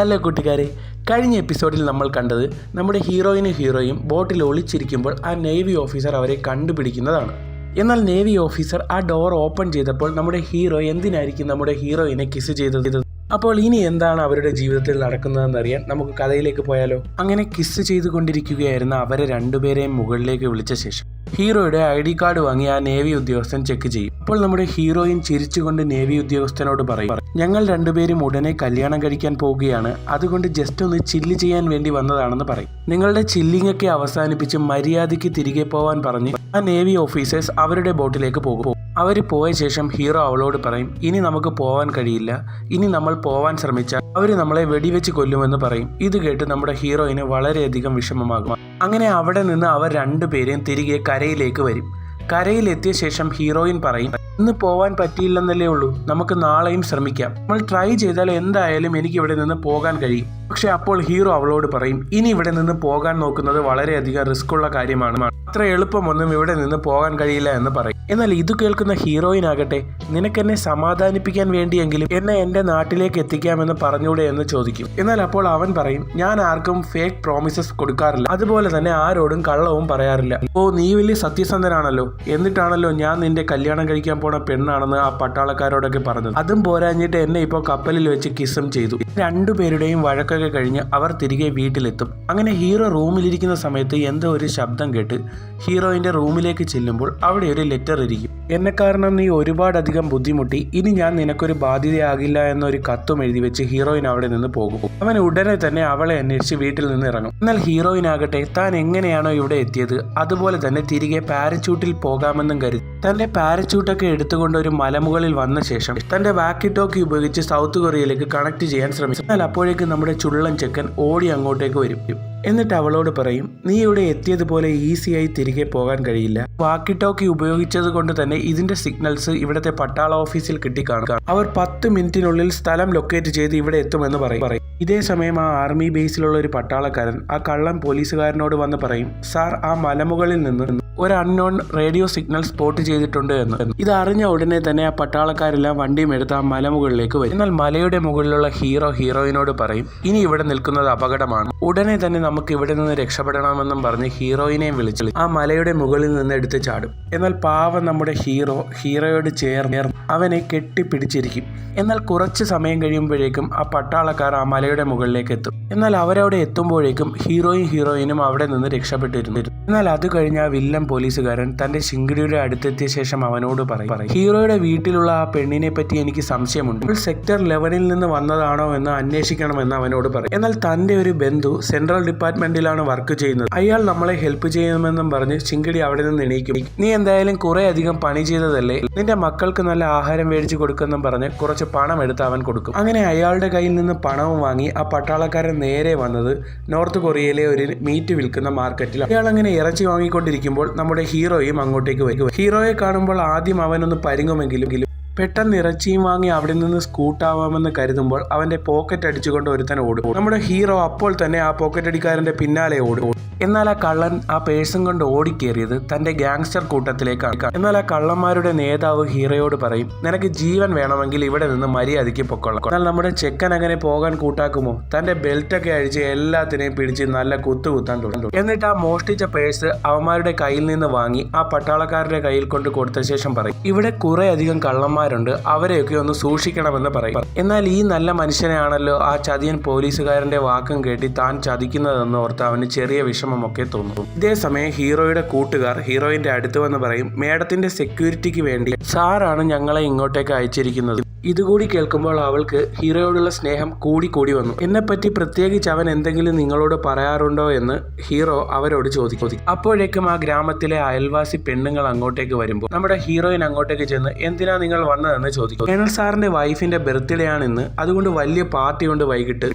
Hello കൂട്ടുകാരെ കഴിഞ്ഞ എപ്പിസോഡിൽ നമ്മൾ കണ്ടത് നമ്മുടെ ഹീറോയിനും ഹീറോയും ബോട്ടിൽ ഒളിച്ചിരിക്കുമ്പോൾ ആ നേവി ഓഫീസർ അവരെ കണ്ടുപിടിക്കുന്നതാണ്. എന്നാൽ നേവി ഓഫീസർ ആ ഡോർ ഓപ്പൺ ചെയ്തപ്പോൾ നമ്മുടെ ഹീറോ എന്തിനായിരിക്കും നമ്മുടെ ഹീറോയിനെ കിസ് ചെയ്തത്? അപ്പോൾ ഇനി എന്താണ് അവരുടെ ജീവിതത്തിൽ നടക്കുന്നതെന്ന് അറിയാൻ നമുക്ക് കഥയിലേക്ക് പോയാലോ? അങ്ങനെ കിസ് ചെയ്തുകൊണ്ടിരിക്കുകയായിരുന്ന അവരെ രണ്ടുപേരെയും മുകളിലേക്ക് വിളിച്ച ശേഷം ഹീറോയുടെ ഐ ഡി കാർഡ് വാങ്ങി ആ നേവി ഉദ്യോഗസ്ഥൻ ചെക്ക് ചെയ്യും. അപ്പോൾ നമ്മുടെ ഹീറോയിൻ ചിരിച്ചുകൊണ്ട് നേവി ഉദ്യോഗസ്ഥനോട് പറയും ഞങ്ങൾ രണ്ടുപേരും ഉടനെ കല്യാണം കഴിക്കാൻ പോവുകയാണ്. അതുകൊണ്ട് ജസ്റ്റ് ഒന്ന് ചില്ല് ചെയ്യാൻ വേണ്ടി വന്നതാണെന്ന് പറയും. നിങ്ങളുടെ ചില്ലിംഗ് ഒക്കെ അവസാനിപ്പിച്ച് മര്യാദയ്ക്ക് തിരികെ പോവാൻ പറഞ്ഞ് ആ നേവി ഓഫീസേഴ്സ് അവരുടെ ബോട്ടിലേക്ക് പോകും. അവർ പോയ ശേഷം ഹീറോ അവളോട് പറയും ഇനി നമുക്ക് പോവാൻ കഴിയില്ല. ഇനി നമ്മൾ പോവാൻ ശ്രമിച്ചാൽ അവർ നമ്മളെ വെടിവെച്ച് കൊല്ലുമെന്ന് പറയും. ഇത് കേട്ട് നമ്മുടെ ഹീറോയിന് വളരെയധികം വിഷമമാകും. അങ്ങനെ അവിടെ നിന്ന് അവർ രണ്ടുപേരെയും തിരികെ കരയിലേക്ക് വരും. കരയിലെത്തിയ ശേഷം ഹീറോയിൻ പറയും ഇന്ന് പോവാൻ പറ്റിയില്ലെന്നല്ലേ ഉള്ളൂ. നമുക്ക് നാളെയും ശ്രമിക്കാം. നമ്മൾ ട്രൈ ചെയ്താൽ എന്തായാലും എനിക്ക് ഇവിടെ നിന്ന് പോകാൻ കഴിയും. പക്ഷെ അപ്പോൾ ഹീറോ അവളോട് പറയും ഇനി ഇവിടെ നിന്ന് പോകാൻ നോക്കുന്നത് വളരെയധികം റിസ്ക് ഉള്ള കാര്യമാണ്. അത്ര എളുപ്പമൊന്നും ഇവിടെ നിന്ന് പോകാൻ കഴിയില്ല എന്ന് പറയും. എന്നാൽ ഇത് കേൾക്കുന്ന ഹീറോയിൻ ആകട്ടെ നിനക്കെന്നെ സമാധാനിപ്പിക്കാൻ വേണ്ടിയെങ്കിലും എന്നെ എന്റെ നാട്ടിലേക്ക് എത്തിക്കാമെന്ന് പറഞ്ഞൂടെ എന്ന് ചോദിക്കും. എന്നാൽ അപ്പോൾ അവൻ പറയും ഞാൻ ആർക്കും ഫേക്ക് പ്രോമിസസ് കൊടുക്കാറില്ല. അതുപോലെ തന്നെ ആരോടും കള്ളവും പറയാറില്ല. ഓ നീ വലിയ സത്യസന്ധനാണല്ലോ. എന്നിട്ടാണല്ലോ ഞാൻ നിന്റെ കല്യാണം കഴിക്കാൻ പോണ പെണ്ണാണെന്ന് ആ പട്ടാളക്കാരോടൊക്കെ പറഞ്ഞത്. അതും പോരാഞ്ഞിട്ട് എന്നെ ഇപ്പോൾ കപ്പലിൽ വെച്ച് കിസ്സും ചെയ്തു. രണ്ടുപേരുടെയും വഴക്കൊക്കെ കഴിഞ്ഞ് അവർ തിരികെ വീട്ടിലെത്തും. അങ്ങനെ ഹീറോ റൂമിലിരിക്കുന്ന സമയത്ത് എന്തോ ഒരു ശബ്ദം കേട്ട് ഹീറോയിന്റെ റൂമിലേക്ക് ചെല്ലുമ്പോൾ അവിടെ ഒരു ലെറ്റർ ഇരിക്കും. എന്നെ കാരണം നീ ഒരുപാടധികം ബുദ്ധിമുട്ടി. ഇനി ഞാൻ നിനക്കൊരു ബാധ്യതയാകില്ല എന്നൊരു കത്തും എഴുതി വെച്ച് ഹീറോയിൻ അവിടെ നിന്ന് പോകും. അവൻ ഉടനെ തന്നെ അവളെ അന്വേഷിച്ച് വീട്ടിൽ നിന്ന് ഇറങ്ങും. എന്നാൽ ഹീറോയിൻ ആകട്ടെ താൻ എങ്ങനെയാണോ ഇവിടെ എത്തിയത് അതുപോലെ തന്നെ തിരികെ പാരച്യൂട്ടിൽ പോകാമെന്നും കരുതി. തന്റെ പാരച്യൂട്ടൊക്കെ എടുത്തുകൊണ്ട് ഒരു മലമുകളിൽ വന്ന ശേഷം തന്റെ വാക്കി ടോക്കി ഉപയോഗിച്ച് സൗത്ത് കൊറിയയിലേക്ക് കണക്ട് ചെയ്യാൻ ശ്രമിച്ചു. എന്നാൽ അപ്പോഴേക്കും നമ്മുടെ ചുള്ളൻ ചെക്കൻ ഓടി അങ്ങോട്ടേക്ക് വരും. എന്നിട്ട് അവളോട് പറയും നീ ഇവിടെ എത്തിയതുപോലെ ഈസിയായി തിരികെ പോകാൻ കഴിയില്ല. വാക്കി ടോക്കി ഉപയോഗിച്ചത് കൊണ്ട് തന്നെ ഇതിന്റെ സിഗ്നൽസ് ഇവിടത്തെ പട്ടാള ഓഫീസിൽ കിട്ടിക്കാണുക. അവർ പത്ത് മിനിറ്റിനുള്ളിൽ സ്ഥലം ലൊക്കേറ്റ് ചെയ്ത് ഇവിടെ എത്തുമെന്ന് പറയും. പറയും. ഇതേ സമയം ആ ആർമി ബേസിലുള്ള ഒരു പട്ടാളക്കാരൻ ആ കള്ളം പോലീസുകാരനോട് വന്ന് പറയും സാർ ആ മലമുകളിൽ നിന്ന് ഒരു അൺനോൺ റേഡിയോ സിഗ്നൽ സ്പോട്ട് ചെയ്തിട്ടുണ്ട് എന്ന്. ഇത് അറിഞ്ഞ ഉടനെ തന്നെ ആ പട്ടാളക്കാരെല്ലാം വണ്ടിയും എടുത്ത് ആ മലമുകളിലേക്ക് വരും. എന്നാൽ മലയുടെ മുകളിലുള്ള ഹീറോ ഹീറോയിനോട് പറയും ഇനി ഇവിടെ നിൽക്കുന്നത് അപകടമാണ്. ഉടനെ തന്നെ നമുക്ക് ഇവിടെ നിന്ന് രക്ഷപ്പെടണമെന്നും പറഞ്ഞ് ഹീറോയിനെയും വിളിച്ചു ആ മലയുടെ മുകളിൽ നിന്ന് എടുത്ത് ചാടും. എന്നാൽ പാവം നമ്മുടെ ഹീറോ ഹീറോയോട് ചേർന്ന് അവനെ കെട്ടിപ്പിടിച്ചിരിക്കും. എന്നാൽ കുറച്ച് സമയം കഴിയുമ്പോഴേക്കും ആ പട്ടാളക്കാർ ആ മലയുടെ മുകളിലേക്ക് എത്തും. എന്നാൽ അവരവിടെ എത്തുമ്പോഴേക്കും ഹീറോയും ഹീറോയിനും അവിടെ നിന്ന് രക്ഷപ്പെട്ടിരുന്നു എന്നാൽ അത് കഴിഞ്ഞ് ആ വില്ലൻ പോലീസുകാരൻ തന്റെ ശിങ്കിടിയുടെ അടുത്തെത്തിയ ശേഷം അവനോട് പറയും ഹീറോയുടെ വീട്ടിലുള്ള ആ പെണ്ണിനെ പറ്റി എനിക്ക് സംശയമുണ്ട്. അവൾ സെക്ടർ ലെവനിൽ നിന്ന് വന്നതാണോ എന്ന് അന്വേഷിക്കണമെന്ന് അവനോട് പറയും. എന്നാൽ തന്റെ ഒരു ബന്ധു സെൻട്രൽ ഡിപ്പാർട്ട്മെന്റിലാണ് വർക്ക് ചെയ്യുന്നത്. അയാൾ നമ്മളെ ഹെൽപ്പ് ചെയ്യുമെന്നും പറഞ്ഞ് ചിങ്കിടി അവിടെ നിന്ന് എണീക്കും. നീ എന്തായാലും കുറെ അധികം പണി ചെയ്തതല്ലേ? നിന്റെ മക്കൾക്ക് നല്ല ആഹാരം മേടിച്ചു കൊടുക്കുമെന്നും പറഞ്ഞ് കുറച്ച് പണം എടുത്ത് അവൻ കൊടുക്കും. അങ്ങനെ അയാളുടെ കയ്യിൽ നിന്ന് പണവും വാങ്ങി ആ പട്ടാളക്കാരൻ നേരെ വന്നത് നോർത്ത് കൊറിയയിലെ ഒരു മീറ്റ് വിൽക്കുന്ന മാർക്കറ്റിൽ അയാൾ അങ്ങനെ ഇറച്ചി വാങ്ങിക്കൊണ്ടിരിക്കുമ്പോൾ നമ്മുടെ ഹീറോയും അങ്ങോട്ടേക്ക് വരും. ഹീറോയെ കാണുമ്പോൾ ആദ്യം അവനൊന്ന് പരിങ്ങുമെങ്കിലും പെട്ടെന്ന് ഇറച്ചിയും വാങ്ങി അവിടെ നിന്ന് സ്കൂട്ടാവാമെന്ന് കരുതുമ്പോൾ അവന്റെ പോക്കറ്റ് അടിച്ചുകൊണ്ട് ഒരുത്തൻ ഓടും. നമ്മുടെ ഹീറോ അപ്പോൾ തന്നെ ആ പോക്കറ്റ് അടിക്കാരന്റെ പിന്നാലെ ഓടും. എന്നാൽ ആ കള്ളൻ ആ പേഴ്സും കൊണ്ട് ഓടിക്കേറിയത് തന്റെ ഗാങ്സ്റ്റർ കൂട്ടത്തിലേക്കാണ്. എന്നാൽ ആ കള്ളന്മാരുടെ നേതാവ് ഹീറോയോട് പറയും നിനക്ക് ജീവൻ വേണമെങ്കിൽ ഇവിടെ നിന്ന് മര്യാദയ്ക്ക് പൊക്കൊള്ളാം എന്നാൽ നമ്മുടെ ചെക്കൻ അങ്ങനെ പോകാൻ കൂട്ടാക്കുമോ? തന്റെ ബെൽറ്റൊക്കെ അഴിച്ച് എല്ലാത്തിനെയും പിടിച്ച് നല്ല കുത്തുകുത്താൻ തുടങ്ങും. എന്നിട്ട് ആ മോഷ്ടിച്ച പേഴ്സ് അവന്മാരുടെ കയ്യിൽ നിന്ന് വാങ്ങി ആ പട്ടാളക്കാരുടെ കയ്യിൽ കൊണ്ട് കൊടുത്ത ശേഷം പറയും ഇവിടെ കുറെ അധികം കള്ളന്മാരുണ്ട് അവരെയൊക്കെ ഒന്ന് സൂക്ഷിക്കണമെന്ന് പറയും. എന്നാൽ ഈ നല്ല മനുഷ്യനെയാണല്ലോ ആ ചതിയൻ പോലീസുകാരന്റെ വാക്കും കേട്ടി താൻ ചതിക്കുന്നതെന്ന് ഓർത്ത് അവന് ചെറിയ വിഷമമൊക്കെ തോന്നും. ഇതേസമയം ഹീറോയുടെ കൂട്ടുകാർ ഹീറോയിന്റെ അടുത്ത് വന്ന് പറയും മേഡത്തിന്റെ സെക്യൂരിറ്റിക്ക് വേണ്ടി സാറാണ് ഞങ്ങളെ ഇങ്ങോട്ടേക്ക് അയച്ചിരിക്കുന്നത്. ഇതുകൂടി കേൾക്കുമ്പോൾ അവൾക്ക് ഹീറോയോടുള്ള സ്നേഹം കൂടി കൂടി വന്നു. എന്നെപ്പറ്റി പ്രത്യേകിച്ച് അവൻ എന്തെങ്കിലും നിങ്ങളോട് പറയാറുണ്ടോ? എന്ന് ഹീറോ അവരോട് ചോദിക്കും. അപ്പോഴേക്കും ആ ഗ്രാമത്തിലെ അയൽവാസി പെണ്ണുങ്ങൾ അങ്ങോട്ടേക്ക് വരുമ്പോൾ നമ്മുടെ ഹീറോയിൻ അങ്ങോട്ടേക്ക് ചെന്ന് എന്തിനാ നിങ്ങൾ വന്നതെന്ന് ചോദിക്കും. കേണൽ സാറിന്റെ വൈഫിന്റെ ബർത്ത്ഡേ ആണ് ഇന്ന് അതുകൊണ്ട് വലിയ പാർട്ടി ഉണ്ട് വൈകിട്ട്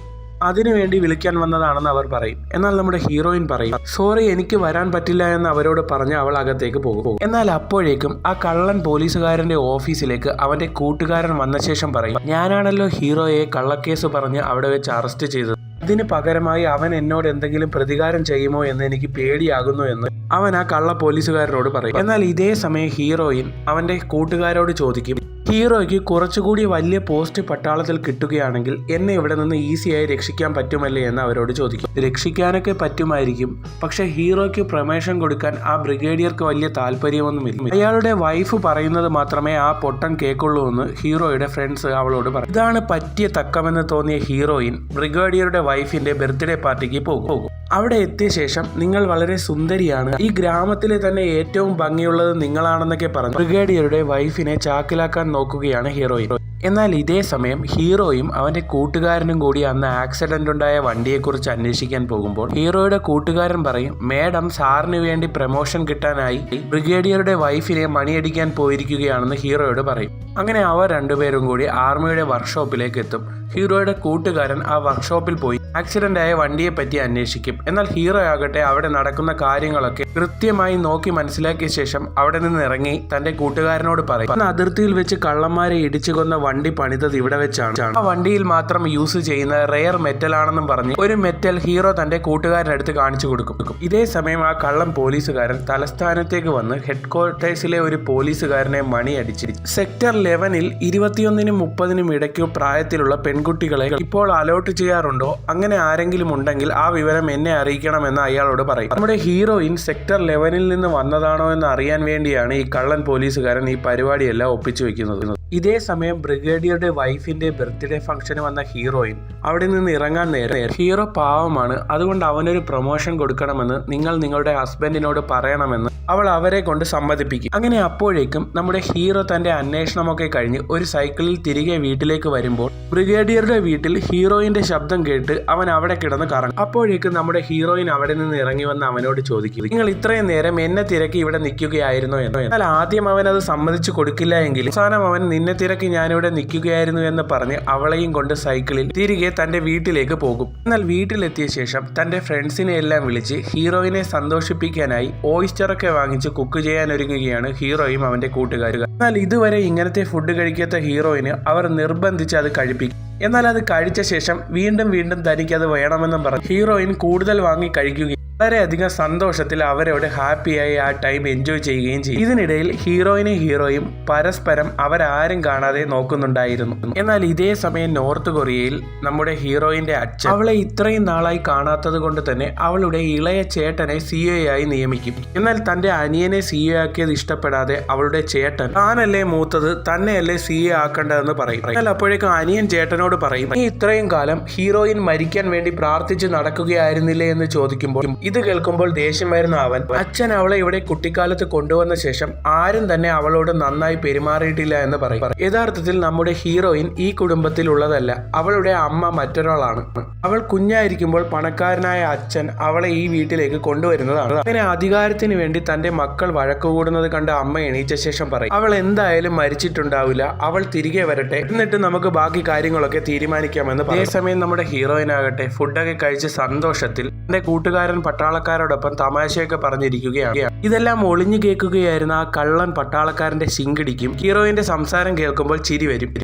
അതിനുവേണ്ടി വിളിക്കാൻ വന്നതാണെന്ന് അവർ പറയും. എന്നാൽ നമ്മുടെ ഹീറോയിൻ പറയും സോറി എനിക്ക് വരാൻ പറ്റില്ല എന്ന് അവരോട് പറഞ്ഞ് അവൾ അകത്തേക്ക് പോകും. എന്നാൽ അപ്പോഴേക്കും ആ കള്ളൻ പോലീസുകാരന്റെ ഓഫീസിലേക്ക് അവന്റെ കൂട്ടുകാരൻ വന്ന ശേഷം പറയും ഞാനാണല്ലോ ഹീറോയെ കള്ളക്കേസ് പറഞ്ഞ് അവിടെ വെച്ച് അറസ്റ്റ് ചെയ്തത്. അതിന് പകരമായി അവൻ എന്നോട് എന്തെങ്കിലും പ്രതികാരം ചെയ്യുമോ എന്ന് എനിക്ക് പേടിയാകുന്നു എന്ന് അവൻ ആ കള്ള പോലീസുകാരനോട് പറയും. എന്നാൽ ഇതേ സമയം ഹീറോയിൻ അവന്റെ കൂട്ടുകാരോട് ചോദിക്കും ഹീറോയ്ക്ക് കുറച്ചുകൂടി വലിയ പോസ്റ്റ് പട്ടാളത്തിൽ കിട്ടുകയാണെങ്കിൽ എന്നെ ഇവിടെ നിന്ന് ഈസിയായി രക്ഷിക്കാൻ പറ്റുമല്ലേ എന്ന് അവരോട് ചോദിക്കും. രക്ഷിക്കാനൊക്കെ പറ്റുമായിരിക്കും പക്ഷെ ഹീറോയ്ക്ക് പ്രമേഷൻ കൊടുക്കാൻ ആ ബ്രിഗേഡിയർക്ക് വലിയ താല്പര്യമൊന്നുമില്ല. അയാളുടെ വൈഫ് പറയുന്നത് മാത്രമേ ആ പൊട്ടൻ കേൾക്കുള്ളൂ എന്ന് ഹീറോയുടെ ഫ്രണ്ട്സ് അവളോട് പറയും. ഇതാണ് പറ്റിയ തക്കമെന്ന് തോന്നിയ ഹീറോയിൻ ബ്രിഗേഡിയറുടെ വൈഫിന്റെ ബർത്ത്ഡേ പാർട്ടിക്ക് പോകും. അവിടെ എത്തിയ ശേഷം നിങ്ങൾ വളരെ സുന്ദരിയാണ്. ഈ ഗ്രാമത്തിലെ തന്നെ ഏറ്റവും ഭംഗിയുള്ളത് നിങ്ങളാണെന്നൊക്കെ പറഞ്ഞു. ബ്രിഗേഡിയറുടെ വൈഫിനെ ചാക്കിലാക്കാൻ നോക്കുകയാണ് ഹീറോയിൻ. എന്നാൽ ഇതേ സമയം ഹീറോയും അവന്റെ കൂട്ടുകാരനും കൂടി അന്ന് ആക്സിഡന്റ് ഉണ്ടായ വണ്ടിയെക്കുറിച്ച് അന്വേഷിക്കാൻ പോകുമ്പോൾ ഹീറോയുടെ കൂട്ടുകാരൻ പറയും മേഡം സാറിന് വേണ്ടി പ്രമോഷൻ കിട്ടാനായി ബ്രിഗേഡിയറുടെ വൈഫിനെ മണിയടിക്കാൻ പോയിരിക്കുകയാണെന്ന് ഹീറോയോട് പറയും. അങ്ങനെ അവർ രണ്ടുപേരും കൂടി ആർമിയുടെ വർക്ക്ഷോപ്പിലേക്ക് എത്തും. ഹീറോയുടെ കൂട്ടുകാരൻ ആ വർക്ക്ഷോപ്പിൽ പോയി ആക്സിഡന്റ് ആയ വണ്ടിയെപ്പറ്റി അന്വേഷിക്കും. എന്നാൽ ഹീറോ ആകട്ടെ അവിടെ നടക്കുന്ന കാര്യങ്ങളൊക്കെ കൃത്യമായി നോക്കി മനസ്സിലാക്കിയ ശേഷം അവിടെ നിന്ന് ഇറങ്ങി തന്റെ കൂട്ടുകാരനോട് പറയും അന്ന് അതിർത്തിയിൽ വെച്ച് കള്ളന്മാരെ ഇടിച്ചു കൊന്ന വണ്ടി പണിതത് ഇവിടെ വെച്ചാണ്. ആ വണ്ടിയിൽ മാത്രം യൂസ് ചെയ്യുന്ന റെയർ മെറ്റൽ ആണെന്നും പറഞ്ഞ് ഒരു മെറ്റൽ ഹീറോ തന്റെ കൂട്ടുകാരനടുത്ത് കാണിച്ചു കൊടുക്കും. ഇതേ സമയം ആ കള്ളം പോലീസുകാരൻ തലസ്ഥാനത്തേക്ക് വന്ന് ഹെഡ് ക്വാർട്ടേഴ്സിലെ ഒരു പോലീസുകാരനെ മണി അടിച്ചിരിച്ചു സെക്ടർ ലെവനിൽ ഇരുപത്തിയൊന്നിനും മുപ്പതിനും ഇടയ്ക്കു പ്രായത്തിലുള്ള പെൺകുട്ടികളെ ഇപ്പോൾ അലോട്ട് ചെയ്യാറുണ്ടോ? അങ്ങനെ ആരെങ്കിലും ഉണ്ടെങ്കിൽ ആ വിവരം എന്നെ അറിയിക്കണമെന്ന് അയാളോട് പറയും. നമ്മുടെ ഹീറോയിൻ സെക്ടർ ലെവനിൽ നിന്ന് വന്നതാണോ എന്ന് അറിയാൻ വേണ്ടിയാണ് ഈ കള്ളൻ പോലീസുകാരൻ ഈ പരിപാടിയെല്ലാം ഒപ്പിച്ചു വെക്കുന്നത്. ഇതേ സമയം ബ്രിഗേഡിയറുടെ വൈഫിന്റെ ബർത്ത്ഡേ ഫംഗ്ഷന് വന്ന ഹീറോയിൻ അവിടെ നിന്ന് ഇറങ്ങാൻ നേരം ഹീറോ പാവമാണ്. അതുകൊണ്ട് അവനൊരു പ്രൊമോഷൻ കൊടുക്കണമെന്ന് നിങ്ങൾ നിങ്ങളുടെ ഹസ്ബൻഡിനോട് പറയണമെന്ന് അവൾ അവരെ കൊണ്ട് സമ്മതിപ്പിക്കും. അങ്ങനെ അപ്പോഴേക്കും നമ്മുടെ ഹീറോ തന്റെ അന്വേഷണമൊക്കെ കഴിഞ്ഞ് ഒരു സൈക്കിളിൽ തിരികെ വീട്ടിലേക്ക് വരുമ്പോൾ ബ്രിഗേഡിയറുടെ വീട്ടിൽ ഹീറോയിന്റെ ശബ്ദം കേട്ട് അവൻ അവിടെ കിടന്ന് കറങ്ങും. അപ്പോഴേക്കും നമ്മുടെ ഹീറോയിൻ അവിടെ നിന്ന് ഇറങ്ങി വന്ന് അവനോട് ചോദിക്കും നിങ്ങൾ ഇത്രയും നേരം എന്നെ തിരക്കി ഇവിടെ നിൽക്കുകയായിരുന്നോ എന്നോ. എന്നാൽ ആദ്യം അവൻ അത് സമ്മതിച്ചു കൊടുക്കില്ല എങ്കിലും അവസാനം അവൻ നിന്നെ തിരക്കി ഞാനിവിടെ നിൽക്കുകയായിരുന്നു എന്ന് പറഞ്ഞ് അവളെയും കൊണ്ട് സൈക്കിളിൽ തിരികെ തന്റെ വീട്ടിലേക്ക് പോകും. എന്നാൽ വീട്ടിലെത്തിയ ശേഷം തന്റെ ഫ്രണ്ട്സിനെ എല്ലാം വിളിച്ച് ഹീറോയിനെ സന്തോഷിപ്പിക്കാനായി ഓയിസ്റ്ററൊക്കെ വാങ്ങിച്ച് കുക്ക് ചെയ്യാൻ ഒരുങ്ങുകയാണ് ഹീറോയും അവന്റെ കൂട്ടുകാരുകൾ. എന്നാൽ ഇതുവരെ ഇങ്ങനത്തെ ഫുഡ് കഴിക്കാത്ത ഹീറോയിന് അവർ നിർബന്ധിച്ച് അത് കഴിപ്പിക്കും. എന്നാൽ അത് കഴിച്ച ശേഷം വീണ്ടും വീണ്ടും തനിക്ക് അത് വേണമെന്നും പറഞ്ഞു ഹീറോയിൻ കൂടുതൽ വാങ്ങി കഴിക്കുകയും വളരെയധികം സന്തോഷത്തിൽ അവരോട് ഹാപ്പിയായി ആ ടൈം എൻജോയ് ചെയ്യുകയും ചെയ്യും ഇതിനിടയിൽ ഹീറോയിനും ഹീറോയും പരസ്പരം അവരാരും കാണാതെ നോക്കുന്നുണ്ടായിരുന്നു. എന്നാൽ ഇതേ സമയം നോർത്ത് കൊറിയയിൽ നമ്മുടെ ഹീറോയിന്റെ അച്ഛൻ അവളെ ഇത്രയും നാളായി കാണാത്തത് കൊണ്ട് തന്നെ അവളുടെ ഇളയ ചേട്ടനെ സി ആയി നിയമിക്കും. എന്നാൽ തന്റെ അനിയനെ സി ആക്കിയത് ഇഷ്ടപ്പെടാതെ അവളുടെ ചേട്ടൻ താനല്ലേ മൂത്തത് തന്നെയല്ലേ സി എ ആക്കേണ്ടതെന്ന് പറയും. എന്നാൽ അപ്പോഴേക്കും അനിയൻ ചേട്ടനോട് പറയും ഇത്രയും കാലം ഹീറോയിൻ മരിക്കാൻ വേണ്ടി പ്രാർത്ഥിച്ച് നടക്കുകയായിരുന്നില്ലേ? എന്ന് ചോദിക്കുമ്പോൾ ഇത് കേൾക്കുമ്പോൾ ദേഷ്യം വരുന്ന അവൻ അച്ഛൻ അവളെ ഇവിടെ കുട്ടിക്കാലത്ത് കൊണ്ടുവന്ന ശേഷം ആരും തന്നെ അവളോട് നന്നായി പെരുമാറിയിട്ടില്ല എന്ന് പറയും. യഥാർത്ഥത്തിൽ നമ്മുടെ ഹീറോയിൻ ഈ കുടുംബത്തിൽ ഉള്ളതല്ല അവളുടെ അമ്മ മറ്റൊരാളാണ്. അവൾ കുഞ്ഞായിരിക്കുമ്പോൾ പണക്കാരനായ അച്ഛൻ അവളെ ഈ വീട്ടിലേക്ക് കൊണ്ടുവരുന്നതാണ്. അങ്ങനെ അധികാരത്തിന് വേണ്ടി തന്റെ മക്കൾ വഴക്കുകൂടുന്നത് കണ്ട് അമ്മ എണീച്ച ശേഷം പറയും അവൾ എന്തായാലും മരിച്ചിട്ടുണ്ടാവില്ല അവൾ തിരികെ വരട്ടെ. എന്നിട്ട് നമുക്ക് ബാക്കി കാര്യങ്ങളൊക്കെ തീരുമാനിക്കാമെന്ന്. അതേസമയം നമ്മുടെ ഹീറോയിൻ ആകട്ടെ ഫുഡൊക്കെ കഴിച്ച് സന്തോഷത്തിൽ തന്റെ കൂട്ടുകാരൻ പട്ടാളക്കാരോടൊപ്പം തമാശയൊക്കെ പറഞ്ഞിരിക്കുകയാണ്. ഇതെല്ലാം ഒളിഞ്ഞു കേൾക്കുകയായിരുന്ന ആ കള്ളൻ പട്ടാളക്കാരന്റെ ശിങ്കിടിക്കും ഹീറോയിന്റെ സംസാരം കേൾക്കുമ്പോൾ ചിരി വരും.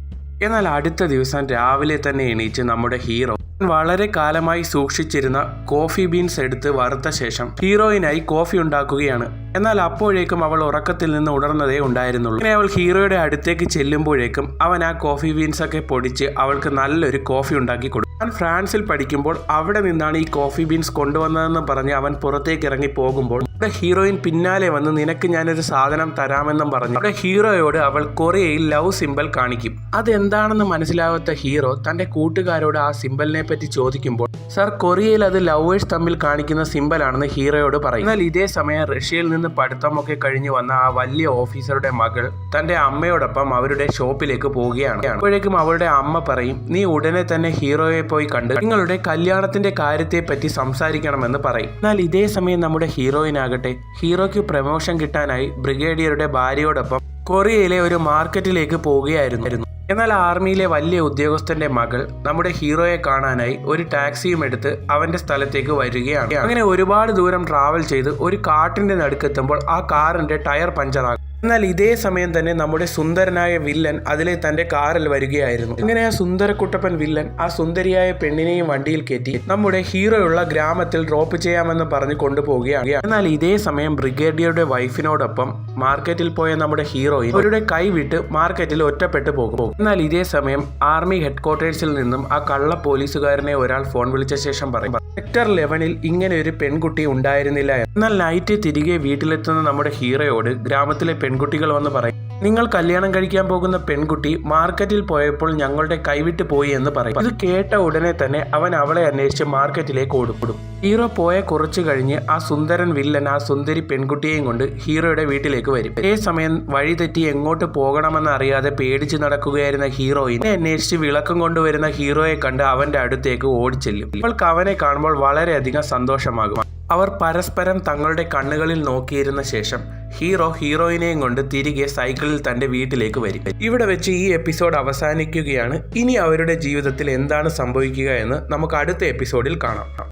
എന്നാൽ അടുത്ത ദിവസം രാവിലെ തന്നെ എണീച്ച് നമ്മുടെ ഹീറോ വളരെ കാലമായി സൂക്ഷിച്ചിരുന്ന കോഫി ബീൻസ് എടുത്ത് വറുത്ത ശേഷം ഹീറോയിനായി കോഫി ഉണ്ടാക്കുകയാണ്. എന്നാൽ അപ്പോഴേക്കും അവൾ ഉറക്കത്തിൽ നിന്ന് ഉണർന്നതേ ഉണ്ടായിരുന്നുള്ളൂ. അങ്ങനെ അവൾ ഹീറോയുടെ അടുത്തേക്ക് ചെല്ലുമ്പോഴേക്കും അവൻ ആ കോഫി ബീൻസ് ഒക്കെ പൊടിച്ച് അവൾക്ക് നല്ലൊരു കോഫി ഉണ്ടാക്കി കൊടുക്കും. ഞാൻ ഫ്രാൻസിൽ പഠിക്കുമ്പോൾ അവിടെ നിന്നാണ് ഈ കോഫി ബീൻസ് കൊണ്ടുവന്നതെന്ന് പറഞ്ഞ് അവൻ പുറത്തേക്ക് ഇറങ്ങി പോകുമ്പോൾ അവിടെ ഹീറോയിൻ പിന്നാലെ വന്ന് നിനക്ക് ഞാനൊരു സാധനം തരാമെന്നും പറഞ്ഞു. അവിടെ ഹീറോയോട് അവൾ കൊറിയയിൽ ലവ് സിമ്പൽ കാണിക്കും. അതെന്താണെന്ന് മനസ്സിലാവാത്ത ഹീറോ തന്റെ കൂട്ടുകാരോട് ആ സിമ്പലിനെ പറ്റി ചോദിക്കുമ്പോൾ സർ കൊറിയയിൽ അത് ലവേഴ്സ് തമ്മിൽ കാണിക്കുന്ന സിമ്പലാണെന്ന് ഹീറോയോട് പറയും. എന്നാൽ ഇതേ സമയം റഷ്യയിൽ നിന്ന് പഠിത്തമൊക്കെ കഴിഞ്ഞു വന്ന ആ വലിയ ഓഫീസറുടെ മകൾ തന്റെ അമ്മയോടൊപ്പം അവരുടെ ഷോപ്പിലേക്ക് പോവുകയാണ്. അപ്പോഴേക്കും അവളുടെ അമ്മ പറയും നീ ഉടനെ തന്നെ ഹീറോയെ പോയി കണ്ട് നിങ്ങളുടെ കല്യാണത്തിന്റെ കാര്യത്തെ പറ്റി സംസാരിക്കണമെന്ന് പറയും. എന്നാൽ ഇതേ സമയം നമ്മുടെ ഹീറോയിനാകട്ടെ ഹീറോയ്ക്ക് പ്രമോഷൻ കിട്ടാനായി ബ്രിഗേഡിയറുടെ ഭാര്യയോടൊപ്പം കൊറിയയിലെ ഒരു മാർക്കറ്റിലേക്ക് പോവുകയായിരുന്നു. എന്നാൽ ആർമിയിലെ വലിയ ഉദ്യോഗസ്ഥന്റെ മകൾ നമ്മുടെ ഹീറോയെ കാണാനായി ഒരു ടാക്സിയും എടുത്ത് അവന്റെ സ്ഥലത്തേക്ക് വരികയാണ്. അങ്ങനെ ഒരുപാട് ദൂരം ട്രാവൽ ചെയ്ത് ഒരു കാട്ടിന്റെ നടുക്കെത്തുമ്പോൾ ആ കാറിന്റെ ടയർ പഞ്ചറാകും. എന്നാൽ ഇതേ സമയം തന്നെ നമ്മുടെ സുന്ദരനായ വില്ലൻ അതിലെ തന്റെ കാറിൽ വരികയായിരുന്നു. ഇങ്ങനെ ആ സുന്ദരക്കുട്ടപ്പൻ വില്ലൻ ആ സുന്ദരിയായ പെണ്ണിനെയും വണ്ടിയിൽ കയറ്റി നമ്മുടെ ഹീറോയുള്ള ഗ്രാമത്തിൽ ഡ്രോപ്പ് ചെയ്യാമെന്ന് പറഞ്ഞു കൊണ്ടുപോവുകയാണ്. എന്നാൽ ഇതേ സമയം ബ്രിഗേഡിയറുടെ വൈഫിനോടൊപ്പം മാർക്കറ്റിൽ പോയ നമ്മുടെ ഹീറോയിൻ അവരുടെ കൈ വിട്ട് മാർക്കറ്റിൽ ഒറ്റപ്പെട്ടു പോകും. എന്നാൽ ഇതേ സമയം ആർമി ഹെഡ്ക്വാർട്ടേഴ്സിൽ നിന്നും ആ കള്ള പോലീസുകാരനെ ഒരാൾ ഫോൺ വിളിച്ച ശേഷം പറയും സെക്ടർ ലെവനിൽ ഇങ്ങനെ ഒരു പെൺകുട്ടി ഉണ്ടായിരുന്നില്ല. എന്നാൽ നൈറ്റ് തിരികെ വീട്ടിലെത്തുന്ന നമ്മുടെ ഹീറോയോട് ഗ്രാമത്തിലെ പെൺകുട്ടികൾ വന്ന് പറയും നിങ്ങൾ കല്യാണം കഴിക്കാൻ പോകുന്ന പെൺകുട്ടി മാർക്കറ്റിൽ പോയപ്പോൾ ഞങ്ങളുടെ കൈവിട്ട് പോയി എന്ന് പറയും. ഇത് കേട്ട ഉടനെ തന്നെ അവൻ അവളെ അന്വേഷിച്ച് മാർക്കറ്റിലേക്ക് ഓടുപ്പെടും ഹീറോ പോയ കുറച്ചു കഴിഞ്ഞ് ആ സുന്ദരൻ വില്ലൻ ആ സുന്ദരി പെൺകുട്ടിയെയും കൊണ്ട് ഹീറോയുടെ വീട്ടിലേക്ക് വരും. അതേ സമയം വഴി തെറ്റി എങ്ങോട്ട് പോകണമെന്ന് അറിയാതെ പേടിച്ച് നടക്കുകയായിരുന്ന ഹീറോയിനെ അന്വേഷിച്ച് വിളക്കം കൊണ്ടുവരുന്ന ഹീറോയെ കണ്ട് അവന്റെ അടുത്തേക്ക് ഓടിച്ചെല്ലും. അവൾക്ക് അവനെ കാണുമ്പോൾ വളരെയധികം സന്തോഷമാകും. അവർ പരസ്പരം തങ്ങളുടെ കണ്ണുകളിൽ നോക്കിയിരുന്ന ശേഷം ഹീറോ ഹീറോയിനെയും കൊണ്ട് തിരികെ സൈക്കിളിൽ തന്റെ വീട്ടിലേക്ക് വരും ഇവിടെ വെച്ച് ഈ എപ്പിസോഡ് അവസാനിക്കുകയാണ്. ഇനി അവരുടെ ജീവിതത്തിൽ എന്താണ് സംഭവിക്കുക എന്ന് നമുക്ക് അടുത്ത എപ്പിസോഡിൽ കാണാം.